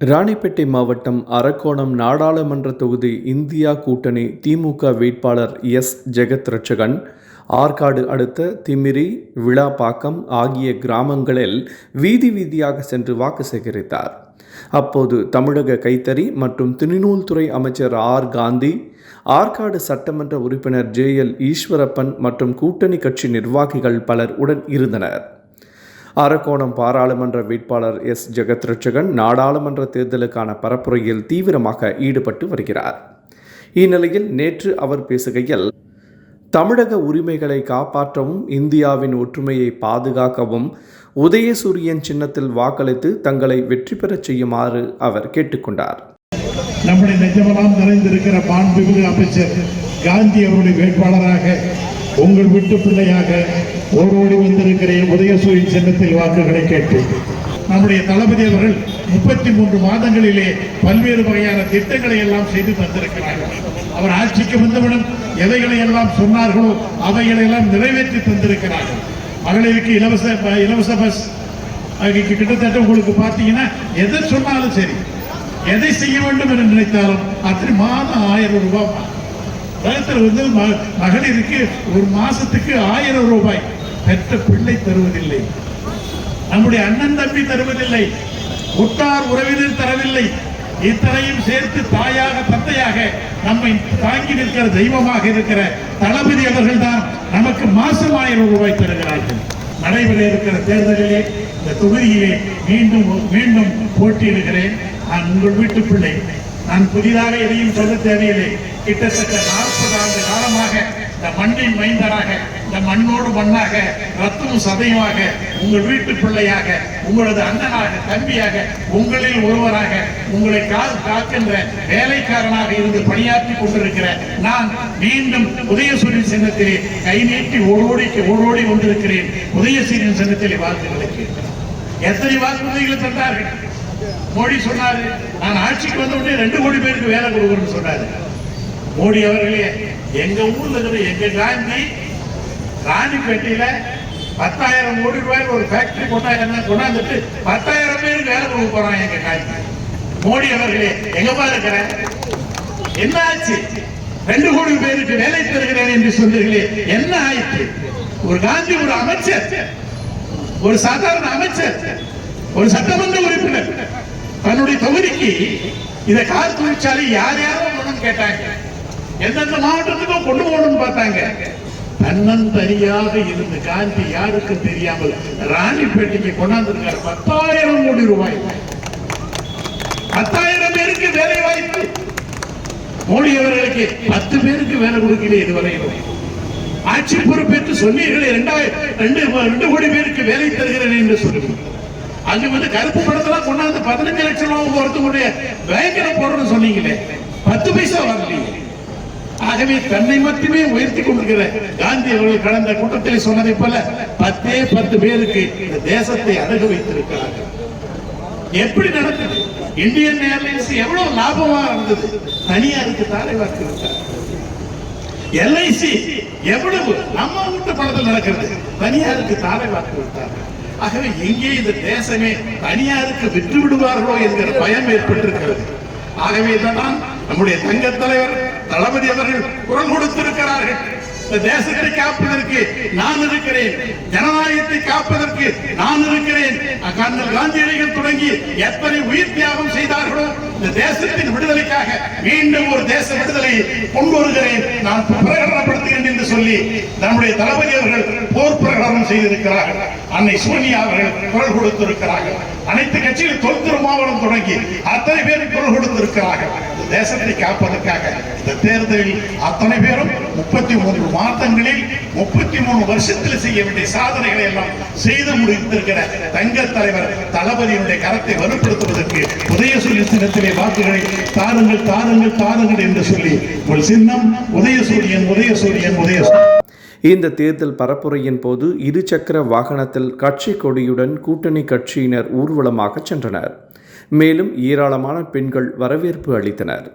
ராணிப்பேட்டை மாவட்டம் அரக்கோணம் நாடாளுமன்ற தொகுதி இந்தியா கூட்டணி திமுக வேட்பாளர் எஸ். ஜெகத் ரட்சகன் ஆற்காடு அடுத்த திமிரி விழாப்பாக்கம் ஆகிய கிராமங்களில் வீதி வீதியாக சென்று வாக்கு சேகரித்தார். அப்போது தமிழக கைத்தறி மற்றும் துறை அமைச்சர் ஆர். காந்தி ஆற்காடு சட்டமன்ற உறுப்பினர் ஜே. எல். ஈஸ்வரப்பன் மற்றும் கூட்டணி கட்சி நிர்வாகிகள் பலர் உடன் இருந்தனர். அரக்கோணம் பாராளுமன்ற வேட்பாளர் எஸ். ஜெகத் ரட்சகன் நாடாளுமன்ற தேர்தலுக்கான பரப்புரையில் தீவிரமாக ஈடுபட்டு வருகிறார். இந்நிலையில் நேற்று அவர் பேசுகையில் தமிழக உரிமைகளை காப்பாற்றவும் இந்தியாவின் ஒற்றுமையை பாதுகாக்கவும் உதயசூரியன் சின்னத்தில் வாக்களித்து தங்களை வெற்றி பெறச் செய்யுமாறு அவர் கேட்டுக்கொண்டார். நம்முடைய நெஞ்சமெல்லாம் நிறைந்திருக்கிற மாண்புமிகு அமைச்சர் காந்தி அவருடைய வேட்பாளராக உங்கள் வீட்டு பிள்ளையாக ஓரோடி வந்திருக்கிறேன் உதயசூரி சின்னத்தில் வாக்குகளை கேட்டேன் நம்முடைய தளபதி அவர்கள் முப்பத்தி மூன்று மாதங்களிலே பல்வேறு வகையான திட்டங்களை எல்லாம் செய்து தந்திருக்கிறார்கள். அவர் ஆட்சிக்கு வந்தவுடன் எதைகளை எல்லாம் சொன்னார்களோ அவைகளை எல்லாம் நிறைவேற்றி தந்திருக்கிறார்கள். மகளிருக்கு இலவச இலவச பஸ். கிட்டத்தட்ட உங்களுக்கு பார்த்தீங்கன்னா எதை சொன்னாலும் சரி. எதை செய்ய வேண்டும் என்று நினைத்தாலும் அத்தனை மாதம் ஆயிரம் ரூபாய் கழுத்தில் வந்து ம- மகளிருக்கு ஒரு மாசத்துக்கு ஆயிரம் ரூபாய். பெற்ற பிள்ளை தருவதில்லை. நம்முடைய அண்ணன் தம்பி தருவதில்லை. உற்றார் உறவினர் தரவில்லை. இத்தனையும் சேர்த்து தாயாக தந்தையாக நம்மை தாங்கி நிற்கிற தெய்வமாக இருக்கிற தளபதி அவர்கள் தான் நமக்கு மாசம் ஆயிரம் ரூபாய் தருகிறார்கள். நடைபெற இருக்கிற தேர்தலிலே இந்த தொகுதியிலே மீண்டும் மீண்டும் போட்டியிடுகிறேன். நான் உங்கள் வீட்டு பிள்ளை. நான் புதிதாக எதையும் சொல்ல தேவையில்லை. கிட்டத்தட்ட நாற்பது ஆண்டு காலமாக இந்த மண்ணின் மைந்தராக இந்த மண்ணோடு மண்ணாக ரத்தமும் சதையுமாக உங்கள் வீட்டு பிள்ளையாக உங்களது அண்ணனாக தம்பியாக உங்களில் ஒருவராக உங்களை கால் காக்கின்ற வேலைக்காரனாக இருந்து பணியாற்றி கொண்டிருக்கிற நான் மீண்டும் உதயசூரியன் சின்னத்திலே கை நீட்டி ஓடோடி ஓடோடி கொண்டிருக்கிறேன். உதயசூரியன் சின்னத்திலே வாக்குகளுக்கு எத்தனை வாக்குறுதிகளை தந்தார்கள்? மோடி சொன்னாரு. நான் ஆட்சிக்கு வந்த உடனே ரெண்டு கோடி பேருக்கு வேலை கொடுக்கணும்னு சொன்னாரு. மோடி அவர்களே எங்க ஊர்ல இருக்கிற எங்க காந்தி ராணிப்பேட்டையில பத்தாயிரம் கோடி ரூபாய் ஒரு ஃபேக்டரி கொண்டாயிரம் கொண்டாந்துட்டு பத்தாயிரம் பேருக்கு வேலை கொடுக்க போறான் எங்க காந்தி. மோடி அவர்களே எங்கப்பா இருக்கிற? என்ன ஆச்சு ரெண்டு கோடி பேருக்கு வேலை தருகிறேன் என்று சொன்னீர்களே என்ன ஆயிற்று? ஒரு காந்தி ஒரு அமைச்சர் ஒரு சாதாரண அமைச்சர் ஒரு சட்டமன்ற உறுப்பினர் தொகுதிக்கு இத கார் தொழிற்சாலை யார் யாரோ வேணும்னு கேட்டாங்க. எந்தெந்த மாவட்டத்துக்கும் கொண்டு போகணும்னு பார்த்தாங்க. தன்னன் தனியாக இருந்த காந்தி யாருக்கும் தெரியாமல் ராணிப்பேட்டைக்கு கொண்டாந்துருக்காரு. பத்தாயிரம் கோடி ரூபாய். பத்தாயிரம் பேருக்கு வேலை வாய்ப்பு. மோடி அவர்களுக்கு பத்து பேருக்கு வேலை கொடுக்கல இதுவரையிலும் ஆட்சி பொறுப்பேற்று சொன்னீர்களே இரண்டாயிரம் ரெண்டு ரெண்டு கோடி பேருக்கு வேலை தருகிறேன் என்று சொல்லுங்கள் அங்க வந்து கருப்பு படத்தெல்லாம் கொண்டாந்து பதினஞ்சு லட்சம் ரூபாய் ஒருத்தவங்களுடைய பயங்கர போடணும்னு சொன்னீங்களே பத்து பைசா வரலையே. ஆகவே தன்னை மட்டுமே உயர்த்தி கொண்டிருக்கிற காந்தி அவர்கள் கடந்த கூட்டத்தில் சொன்னதை போல பத்தே பத்து பேருக்கு இந்த தேசத்தை அணுக வைத்திருக்கிறார்கள். எப்படி நடக்குது இந்தியன் ஏர்லைன்ஸ் எவ்வளவு லாபமா இருந்தது? தனியாருக்கு தாரை வார்த்திருக்கார் எல்ஐசி எவ்வளவு நம்ம வீட்டு படத்தில் நடக்கிறது? தனியாருக்கு தாரை வாக்கு விட்டார்கள் ஆகவே எங்கே இந்த தேசமே தனியாருக்கு விற்று விடுவார்களோ என்கிற பயம் ஏற்பட்டிருக்கிறது. ஆகவே தான் நம்முடைய தங்க தலைவர் தளபதி அவர்கள் குரல் கொடுத்திருக்கிறார்கள். இந்த தேசத்தை காப்பதற்கு நான் இருக்கிறேன். ஜனநாயகத்தை காப்பதற்கு நான் இருக்கிறேன். கண்ணல் காந்தியடிகள் தொடங்கி எத்தனை உயிர் தியாகம் செய்தார்களோ இந்த தேசத்தின் விடுதலைக்காக மீண்டும் ஒரு தேச விடுதலை கொண்டு வருகிறேன். நான் பிரகடனப்படுத்துகிறேன் என்று சொல்லி நம்முடைய தளபதி அவர்கள் போர் பிரகடனம் செய்திருக்கிறார்கள். அன்னை சோனியா அவர்கள் குரல் கொடுத்திருக்கிறார்கள். அனைத்து கட்சிகளும் தொல் திருமாவளம் தொடங்கி அத்தனை பேரும் குரல் கொடுத்திருக்கிறார்கள் இந்த தேசத்தை காப்பதற்காக இந்த தேர்தலில் அத்தனை பேரும் முப்பத்தி மூன்று மாதங்களில் முப்பத்தி மூணு வருஷத்தில் செய்ய வேண்டிய சாதனைகளை எல்லாம் செய்து முடித்திருக்கிற தங்க தலைவர் தளபதியினுடைய கரத்தை வலுப்படுத்துவதற்கு உதயசூரிய சின்னத்திலே வாக்குகளை தாருங்கள் தாருங்கள் தாருங்கள் என்று சொல்லி உங்கள் சின்னம் உதயசூரியன் உதயசூரியன் உதயசூரியன். இந்த தேர்தல் பரப்புரையின் போது இருசக்கர வாகனத்தில் கட்சி கொடியுடன் கூட்டணி கட்சியினர் ஊர்வலமாக சென்றனர். மேலும் ஏராளமான பெண்கள் வரவேற்பு அளித்தனர்.